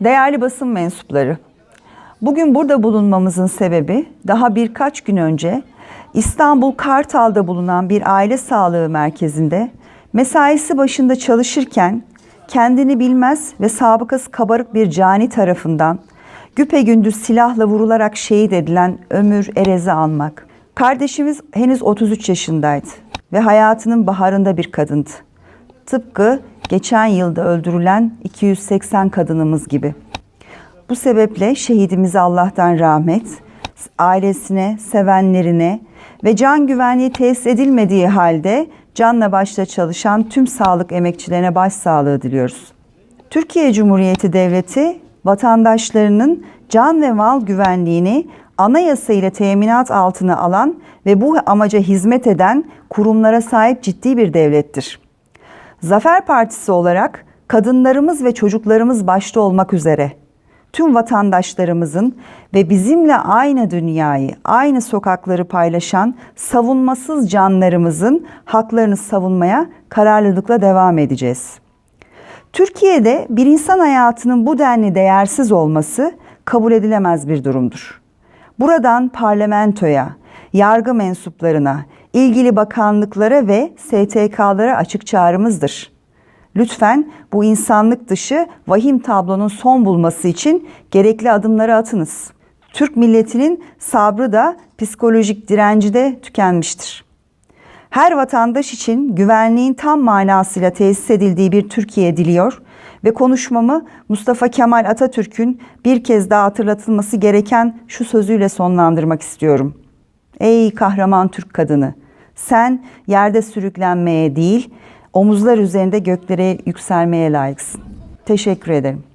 Değerli basın mensupları, bugün burada bulunmamızın sebebi daha birkaç gün önce İstanbul Kartal'da bulunan bir aile sağlığı merkezinde mesaisi başında çalışırken kendini bilmez ve sabıkası kabarık bir cani tarafından güpegündüz silahla vurularak şehit edilen Ömür Erez'i almak. Kardeşimiz henüz 33 yaşındaydı ve hayatının baharında bir kadındı. Tıpkı geçen yılda öldürülen 280 kadınımız gibi. Bu sebeple şehidimize Allah'tan rahmet, ailesine, sevenlerine ve can güvenliği tesis edilmediği halde canla başla çalışan tüm sağlık emekçilerine başsağlığı diliyoruz. Türkiye Cumhuriyeti Devleti vatandaşlarının can ve mal güvenliğini anayasa ile teminat altına alan ve bu amaca hizmet eden kurumlara sahip ciddi bir devlettir. Zafer Partisi olarak kadınlarımız ve çocuklarımız başta olmak üzere tüm vatandaşlarımızın ve bizimle aynı dünyayı, aynı sokakları paylaşan savunmasız canlarımızın haklarını savunmaya kararlılıkla devam edeceğiz. Türkiye'de bir insan hayatının bu denli değersiz olması kabul edilemez bir durumdur. Buradan parlamentoya, yargı mensuplarına, ilgili bakanlıklara ve STK'lara açık çağrımızdır. Lütfen bu insanlık dışı vahim tablonun son bulması için gerekli adımları atınız. Türk milletinin sabrı da psikolojik direnci de tükenmiştir. Her vatandaş için güvenliğin tam manasıyla tesis edildiği bir Türkiye diliyor ve konuşmamı Mustafa Kemal Atatürk'ün bir kez daha hatırlatılması gereken şu sözüyle sonlandırmak istiyorum. Ey kahraman Türk kadını, sen yerde sürüklenmeye değil, omuzlar üzerinde göklere yükselmeye layıksın. Teşekkür ederim.